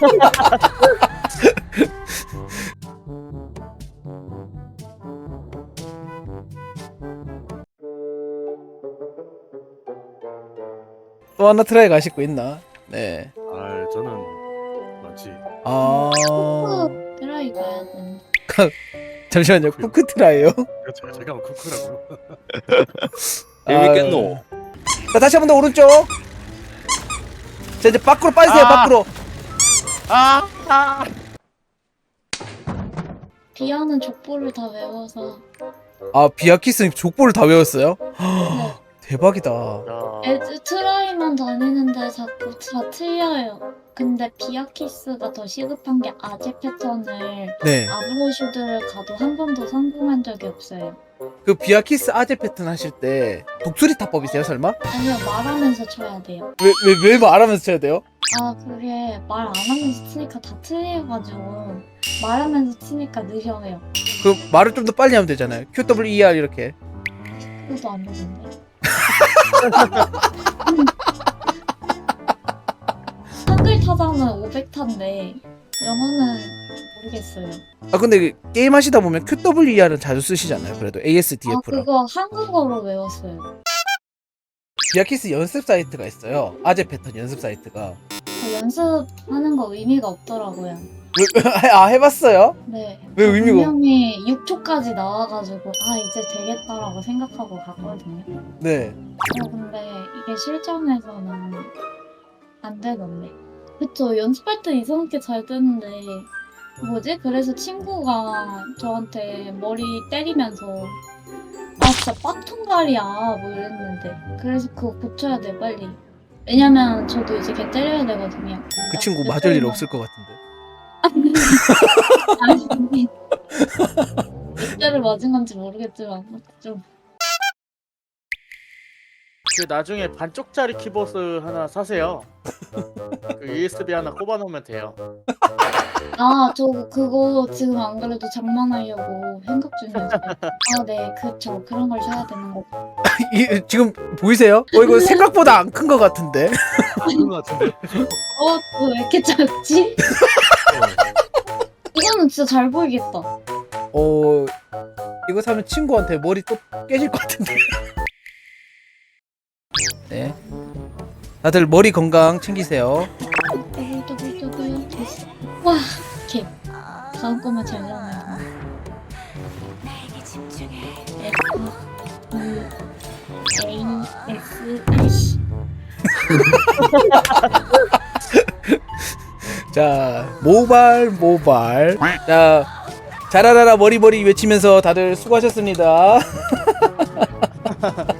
또 하나 트라이 가실 거 있나? 네. 아 저는 많지. 아 드라이 가야 돼. 잠시만요. 쿠크 트라이요? 제가 제가 하면 쿠쿠라고. 재밌겠노? 아, 자 다시 한 번 더 오른쪽. 자 이제 밖으로 빠지세요. 아. 밖으로. 아 아. 비아는 족보를 다 외워서 아 비아키스는 족보를 다 외웠어요? 네. 대박이다. 야. 에즈 트라이만 다니는데 자꾸 다 틀려요. 근데 비아키스가 더 시급한 게 아재 패턴을 네. 아브로슈드를 가도 한 번도 성공한 적이 없어요. 그 비아키스 아재 패턴 하실 때 독수리 타법이세요 설마? 아니요 말하면서 쳐야 돼요. 왜 왜 왜 말하면서 쳐야 돼요? 아 그게 말 안 하면서 치니까 다 틀려가지고 말하면서 치니까 느려요. 그 말을 좀 더 빨리 하면 되잖아요. QWER 이렇게. 그것도 안 되던데. 한글 타자는 500타인데 영어는 모르겠어요. 아 근데 그 게임 하시다 보면 QWER은 자주 쓰시잖아요. 그래도 아 ASDF랑. 그거 한국어로 외웠어요. 비아키스 연습 사이트가 있어요. 아재 패턴 연습 사이트가. 그 연습하는 거 의미가 없더라고요. 왜- 아 해봤어요? 네. 왜 의미가 없- 분명히 6초까지 나와가지고 아 이제 되겠다라고 생각하고 갔거든요. 네. 어, 근데 이게 실전에서는 안 되던데. 그쵸 연습할 때 이상하게 잘 되는데 뭐지? 그래서 친구가 저한테 머리 때리면서 아 진짜 빡통갈이야 뭐 이랬는데 그래서 그거 고쳐야 돼 빨리 왜냐면 저도 이제 걔 때려야 되거든요 그 친구 맞을 일 없을 것 같은데. 아니 몇 대를 맞은 건지 모르겠지만 좀 그 나중에 반쪽짜리 키보드 하나 사세요. 그 USB 하나 꼽아놓으면 돼요. 아, 저 그거 지금 안 그래도 장만하려고 생각 중이었어요. 아, 네, 그쵸. 그런 걸 사야 되는 거. 이, 지금 보이세요? 어 이거 생각보다 안 큰 것 같은데. 그런 것 같은데. 어, 왜 이렇게 작지? 이거는 진짜 잘 보이겠다. 어 이거 사면 친구한테 머리 또 깨질 것 같은데. 네. 다들 머리 건강 챙기세요. 됐어. 와, 오케이. 다음 거만 잘 나와요. A, 자 모발 모발. 자 자라라라 머리 머리 외치면서 다들 수고하셨습니다.